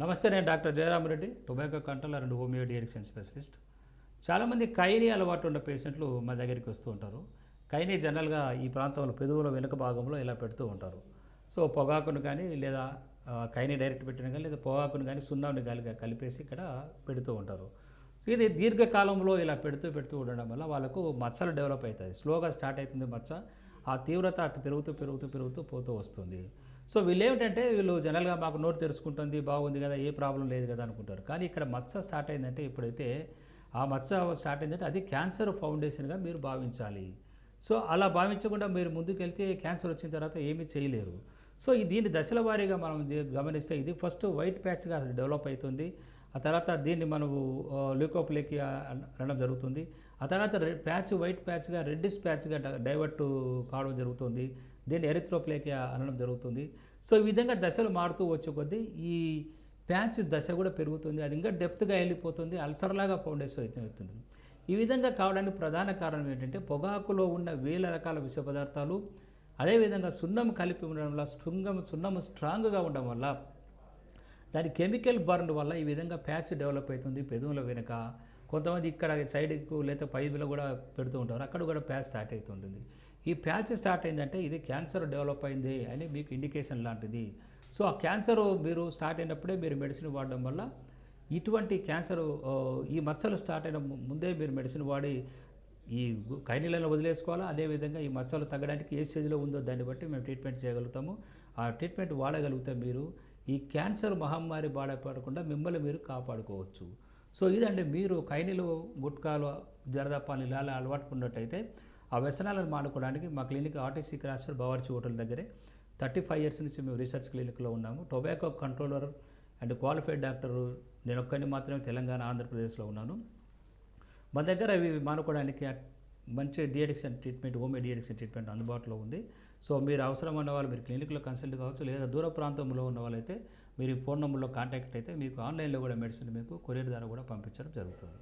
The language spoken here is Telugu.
నమస్తే నేను doctor Jayaramareddy tobacco control and homeo deaddiction specialist. చాలామంది కైనీ అలవాటు ఉన్న పేషెంట్లు మా దగ్గరికి వస్తూ ఉంటారు. కైనీ జనరల్గా ఈ ప్రాంతంలో పెదవుల వెనుక భాగంలో ఇలా పెడుతూ ఉంటారు. సో పొగాకును కానీ లేదా ఆ, కైనీ డైరెక్ట్ పెట్టిన కానీ లేదా పొగాకును కానీ సున్నాని కానీ కలిపేసి ఇక్కడ పెడుతూ ఉంటారు. ఇది దీర్ఘకాలంలో ఇలా పెడుతూ పెడుతూ ఉండడం వల్ల వాళ్ళకు మచ్చలు డెవలప్ అవుతాయి. స్లోగా స్టార్ట్ అవుతుంది మచ్చ. ఆ తీవ్రత అతి పెరుగుతూ పెరుగుతూ పెరుగుతూ పోతూ వస్తుంది. సో వీళ్ళు ఏమిటంటే వీళ్ళు జనరల్గా మాకు నోరు తెరుచుకుంటుంది బాగుంది కదా ఏ ప్రాబ్లం లేదు కదా అనుకుంటారు. కానీ ఇక్కడ మచ్చ స్టార్ట్ అయిందంటే ఇప్పుడైతే ఆ మచ్చ స్టార్ట్ అయిందంటే అది క్యాన్సర్ ఫౌండేషన్గా మీరు భావించాలి. సో అలా భావించకుండా మీరు ముందుకు వెళ్తే క్యాన్సర్ వచ్చిన తర్వాత ఏమీ చేయలేరు. సో దీని దశల వారీగా మనం గమనిస్తే ఇది ఫస్ట్ వైట్ ప్యాచ్గా డెవలప్ అవుతుంది. ఆ తర్వాత దీన్ని మనము ల్యూకోప్లేకియా అనడం జరుగుతుంది. ఆ తర్వాత ప్యాచ్ వైట్ ప్యాచ్గా రెడ్డిష్ ప్యాచ్గా డైవర్ట్ కావడం జరుగుతుంది. దీన్ని ఎరిత్రోప్లేకి అనడం జరుగుతుంది. సో ఈ విధంగా దశలు మారుతూ వచ్చే కొద్దీ ఈ ప్యాచ్ దశ కూడా పెరుగుతుంది. అది ఇంకా డెప్త్గా వెళ్ళిపోతుంది. అల్సర్లాగా ఫౌండేషన్ అయితే అవుతుంది. ఈ విధంగా కావడానికి ప్రధాన కారణం ఏంటంటే పొగాకులో ఉన్న వేల రకాల విష పదార్థాలు అదేవిధంగా సున్నం కలిపి ఉండడం వల్ల శృంగం సున్నం స్ట్రాంగ్గా ఉండడం వల్ల దాని కెమికల్ బర్న్ వల్ల ఈ విధంగా ప్యాచ్ డెవలప్ అవుతుంది పెదవుల వెనుక. కొంతమంది ఇక్కడ సైడ్కు లేదా పైపులో కూడా పెడుతూ ఉంటారు. అక్కడ కూడా ప్యాచ్ స్టార్ట్ అవుతుంటుంది. ఈ ప్యాచ్ స్టార్ట్ అయిందంటే ఇది క్యాన్సర్ డెవలప్ అయింది అని మీకు ఇండికేషన్ లాంటిది. సో ఆ క్యాన్సర్ మీరు స్టార్ట్ అయినప్పుడే మీరు మెడిసిన్ వాడడం వల్ల ఇటువంటి క్యాన్సర్ ఈ మచ్చలు స్టార్ట్ అయిన ముందే మీరు మెడిసిన్ వాడి ఈ గు- కైనీలను వదిలేసుకోవాలా? అదేవిధంగా ఈ మచ్చలు తగ్గడానికి ఏ స్టేజ్లో ఉందో దాన్ని బట్టి మేము ట్రీట్మెంట్ చేయగలుగుతాము. ఆ ట్రీట్మెంట్ వాడగలిగితే మీరు ఈ క్యాన్సర్ మహమ్మారి బాధపడకుండా మిమ్మల్ని మీరు కాపాడుకోవచ్చు. సో ఇదండి మీరు కైనిలు గుట్కాలు జరదపాలు ఇలా అలవాటు ఉన్నట్టయితే ఆ వ్యసనాలను మానుకోవడానికి మా clinic RTC cross Bawarchi Bawarchi hotel దగ్గరే థర్టీ ఫైవ్ ఇయర్స్ నుంచి మేము రీసెర్చ్ క్లినిక్లో ఉన్నాము. Tobacco controller and qualified doctor నేను ఒక్కరిని మాత్రమే తెలంగాణ ఆంధ్రప్రదేశ్లో ఉన్నాను. మా దగ్గర అవి మానుకోవడానికి మంచి deaddiction treatment home deaddiction treatment అందుబాటులో ఉంది. సో మీరు అవసరం ఉన్న వాళ్ళు మీరు క్లినిక్లో కన్సల్ట్ కావచ్చు లేదా దూర ప్రాంతంలో ఉన్న వాళ్ళైతే మీరు ఫోన్ నెంబర్లో కాంటాక్ట్ అయితే మీకు ఆన్లైన్లో కూడా మెడిసిన్ మీకు కొరియర్ ద్వారా కూడా పంపించడం జరుగుతుంది.